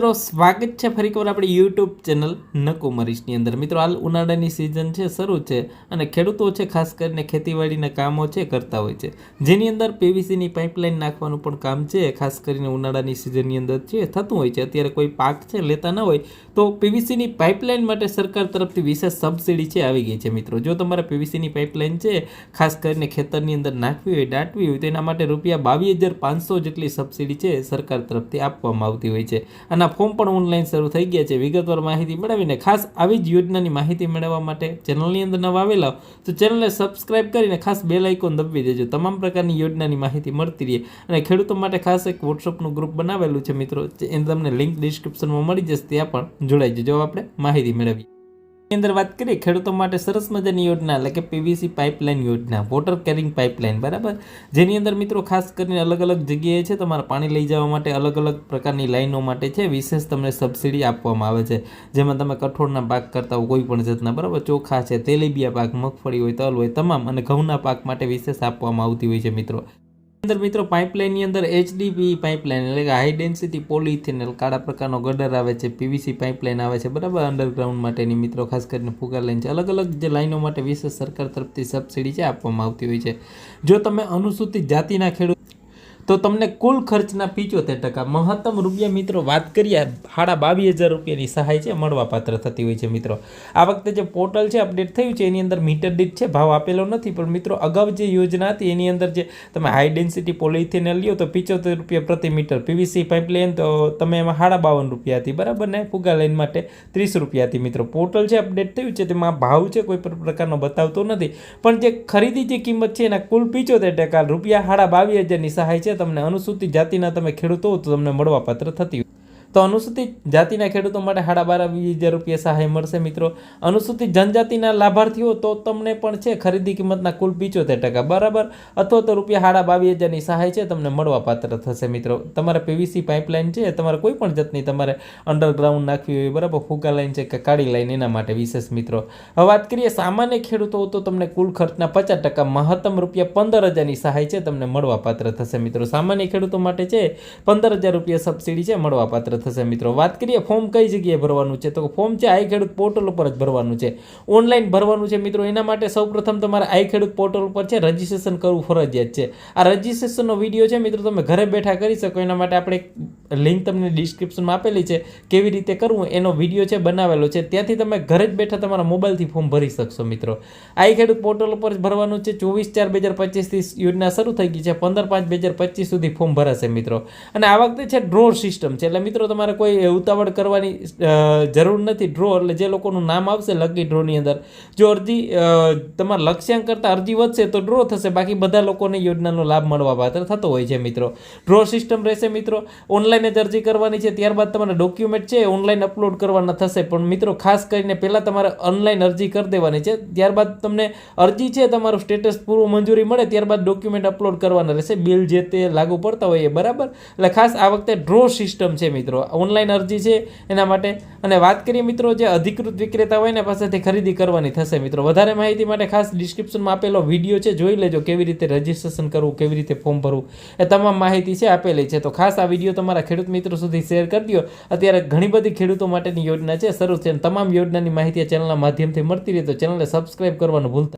મિત્રો, સ્વાગત છે ફરીકવાર આપણી યુટ્યુબ ચેનલ નકુમરીશની અંદર. મિત્રો, હાલ ઉનાળાની સિઝન છે, શરૂ છે અને ખેડૂતો છે, ખાસ કરીને ખેતીવાડીના કામો છે, કરતા હોય છે. જેની અંદર પીવીસીની પાઇપલાઇન નાખવાનું પણ કામ છે. ખાસ કરીને ઉનાળાની સિઝનની અંદર છે થતું હોય છે, અત્યારે કોઈ પાક છે, લેતા ન હોય, તો પીવીસીની પાઇપલાઇન માટે સરકાર તરફથી વિશેષ સબસિડી છે, આવી ગઈ છે, મિત્રો. જો તમારે પીવીસીની પાઇપલાઇન છે, ખાસ કરીને ખેતરની અંદર નાખવી હોય, દાટવી હોય, તો એના માટે રૂપિયા બાવીસ જેટલી સબસિડી છે, સરકાર તરફથી આપવામાં આવતી હોય છે. અને આ ફોર્મ પણ ઓનલાઈન શરૂ થઈ ગયા છે. વિગતવાર માહિતી મેળવીને ખાસ આવી જ યોજનાની માહિતી મેળવવા માટે ચેનલની અંદર નવા આવેલા તો ચેનલને સબસ્ક્રાઇબ કરીને ખાસ બે લાઇકોન દબાવી દેજો. તમામ પ્રકારની યોજનાની માહિતી મળતી રહે અને ખેડૂતો માટે ખાસ એક વોટ્સઅપનું ગ્રુપ બનાવેલું છે મિત્રો. એ તમને લિંક ડિસ્ક્રિપ્શનમાં મળી જશે. ત્યાં પણ જોડાઈ જજો. આપણે માહિતી મેળવીએ. અંદર વાત કરીએ, ખેડૂતો માટે સરસ મજાની યોજના, એટલે કે પીવીસી પાઇપલાઇન યોજના, વોટર કેરિંગ પાઇપલાઇન, બરાબર? જેની અંદર મિત્રો ખાસ કરીને અલગ અલગ જગ્યાએ છે, તમારે પાણી લઈ જવા માટે અલગ અલગ પ્રકારની લાઇનો માટે છે, વિશેષ તમને સબસિડી આપવામાં આવે છે. જેમાં તમે કઠોળના પાક કરતા હોય, કોઈ પણ જાતના, બરાબર? ચોખા છે, તેલીબિયા પાક, મગફળી હોય, તલ હોય, તમામ, અને ઘઉંના પાક માટે વિશેષ આપવામાં આવતી હોય છે, મિત્રો. અંદર મિત્રો પાઇપલાઇનની અંદર એચડીપી પાઇપલાઇન એટલે કે હાઈ ડેન્સિટી પોલિથિનલ કાળા પ્રકારનો ગડર આવે છે પીવીસી પાઇપલાઇન આવે છે, બરાબર અંડરગ્રાઉન્ડ માટેની મિત્રો ખાસ કરીને ફુગા લાઇન છે. અલગ અલગ જે લાઈનો માટે વિશેષ સરકાર તરફથી સબસિડી છે, આપવામાં આવતી હોય છે. જો તમે અનુસૂચિત જાતિના ખેડૂત તો તમને કુલ ખર્ચના પિચોતેર ટકા મહત્તમ રૂપિયા મિત્રો વાત કરીએ, સાડા બાવીસ હજાર રૂપિયાની સહાય છે, મળવાપાત્ર થતી હોય છે મિત્રો. આ વખતે જે પોર્ટલ છે, અપડેટ થયું છે, એની અંદર મીટર દીઠ છે, ભાવ આપેલો નથી, પણ મિત્રો અગાઉ જે યોજના હતી, એની અંદર જે તમે હાઈ ડેન્સિટી પોલિથિનલ લ્યો તો પિચોતેર રૂપિયા પ્રતિ મીટર, પીવીસી પાઇપલાઇન તો તમે એમાં સાડા બાવન રૂપિયા હતી, બરાબર ને? ફુગા લાઈન માટે ત્રીસ રૂપિયા હતી મિત્રો. પોર્ટલ જે અપડેટ થયું છે, તેમાં ભાવ છે, કોઈ પણ પ્રકારનો બતાવતો નથી, પણ જે ખરીદી જે કિંમત છે, એના કુલ પિચોતેર ટકા રૂપિયા સાડા બાવીસ હજારની સહાય છે તમને અનુસૂચિત જાતિના તમે ખેડૂતો તો તમને મળવાપાત્ર થતી હોય. તો અનુસૂચિત જાતિના ખેડૂતો માટે સાડા બાર હજાર રૂપિયા સહાય મળશે, મિત્રો. અનુસૂચિત જનજાતિના લાભાર્થીઓ તો તમને પણ છે, ખરીદી કિંમતના કુલ પિચોતેર ટકા. બરાબર? અથવા તો રૂપિયા સાડા બાવીસ હજારની સહાય છે, તમને મળવાપાત્ર થશે, મિત્રો. તમારે પીવીસી પાઇપલાઇન છે, તમારે કોઈ પણ જાતની તમારે અંડરગ્રાઉન્ડ નાખવી હોય, બરાબર? ફૂગા લાઈન છે કે કાળી લાઇન, એના માટે વિશેષ, મિત્રો. હવે વાત કરીએ સામાન્ય ખેડૂતો તો તમને કુલ ખર્ચના પચાસ ટકા મહત્તમ રૂપિયા પંદર હજારની સહાય છે, તમને મળવાપાત્ર થશે, મિત્રો. સામાન્ય ખેડૂતો માટે છે, પંદર હજાર રૂપિયા સબસિડી છે મળવાપાત્ર થશે મિત્રો. વાત કરીએ ફોર્મ કઈ જગ્યાએ ભરવાનું છે? તો ફોર્મ છે આઈ ખેડૂત પોર્ટલ ઉપર જ ભરવાનું છે. ઓનલાઈન ભરવાનું છે મિત્રો. એના માટે સૌપ્રથમ તમારે આઈ ખેડૂત પોર્ટલ ઉપર છે રજીસ્ટ્રેશન કરવું ફરજિયાત છે. આ રજીસ્ટ્રેશનનો વીડિયો છે મિત્રો, તમે ઘરે બેઠા કરી શકો. એના માટે આપણે લિંક તમને ડિસ્ક્રિપ્શનમાં આપેલી છે કેવી રીતે કરવું એનો વીડિયો છે બનાવેલો છે. ત્યાંથી તમે ઘરે જ બેઠા તમારા મોબાઈલથી ફોર્મ ભરી શકશો મિત્રો. આઈ ખેડૂત પોર્ટલ ઉપર જ ભરવાનું છે. ચોવીસ ચાર બે હજાર પચીસથી યોજના શરૂ થઈ ગઈ છે. પંદર પાંચ બે હજાર પચીસ સુધી ફોર્મ ભરાશે મિત્રો. અને આ વખતે છે ડ્રો સિસ્ટમ છે. એટલે મિત્રો તમારે કોઈ ઉતાવળ કરવાની જરૂર નથી. ડ્રો એટલે જે લોકોનું નામ આવશે લકી ડ્રોની અંદર. જો અરજી તમારા લક્ષ્યાંક કરતાં અરજી વધશે તો ડ્રો થશે. બાકી બધા લોકોને યોજનાનો લાભ મળવા પાત્ર થતો હોય છે મિત્રો. ડ્રો સિસ્ટમ રહેશે મિત્રો. ઓનલાઈન જ અરજી કરવાની છે. ત્યારબાદ તમારા ડોક્યુમેન્ટ છે ઓનલાઈન અપલોડ કરવાના થશે. પણ મિત્રો, ખાસ કરીને પહેલાં તમારે ઓનલાઈન અરજી કરી દેવાની છે. ત્યારબાદ તમને અરજી છે, તમારું સ્ટેટસ પૂરું મંજૂરી મળે. ત્યારબાદ ડોક્યુમેન્ટ અપલોડ કરવાના રહેશે. બિલ જે તે લાગુ પડતા હોય એ બરાબર. એટલે ખાસ આ વખતે ડ્રો સિસ્ટમ છે મિત્રો. ઓનલાઈન અરજી છે એના માટે. અને વાત કરીએ મિત્રો, જે અધિકૃત વિક્રેતા હોય ને પાસેથી ખરીદી કરવાની થશે મિત્રો. વધારે માહિતી માટે ખાસ ડિસ્ક્રિપ્શનમાં આપેલો વીડિયો છે, જોઈ લેજો કેવી રીતે રજીસ્ટ્રેશન કરવું, કેવી રીતે ફોર્મ ભરવું. એ તમામ માહિતી છે આપેલી છે. તો ખાસ આ વીડિયો તમારા ખેડૂત મિત્રો સુધી શેર કરી દો. અત્યારે ઘણી બધી ખેડૂતો માટેની યોજના છે, શરૂ છે તમામ યોજનાની માહિતી ચેનલના માધ્યમથી મળતી રહે તો ચેનલને સબસ્ક્રાઈબ કરવાનું ભૂલતા